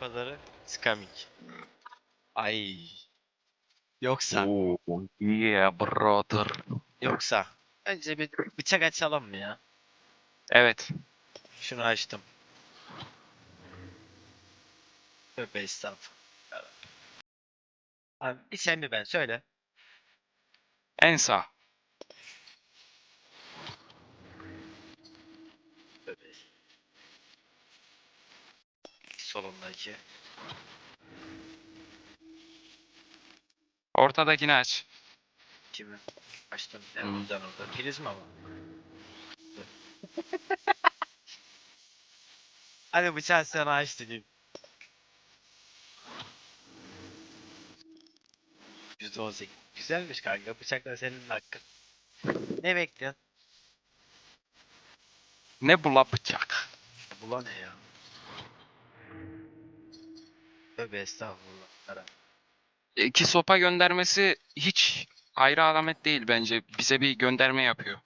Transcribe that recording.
pazarı scamming. Ay. Yoksa, Oo, yeah brother. yoksa. Önce bir bıçak açalım mı ya? Evet. Şunu açtım. Tövbe estağfurullah. Abi bir sen mi ben söyle. En sağ. Tövbe. Solundaki. Ortadakini aç. Kimi? Açtım. Hmm. oradan orada. Prizma mı? Hadi bıçağı sana aç dedim. %18. Güzelmiş kanka. Bıçaklar senin hakkın. Ne bekliyorsun? Ne bu la bıçak? Bula ne ya? Tövbe estağfurullah. İki sopa göndermesi hiç ayrı alamet değil bence. Bize bir gönderme yapıyor.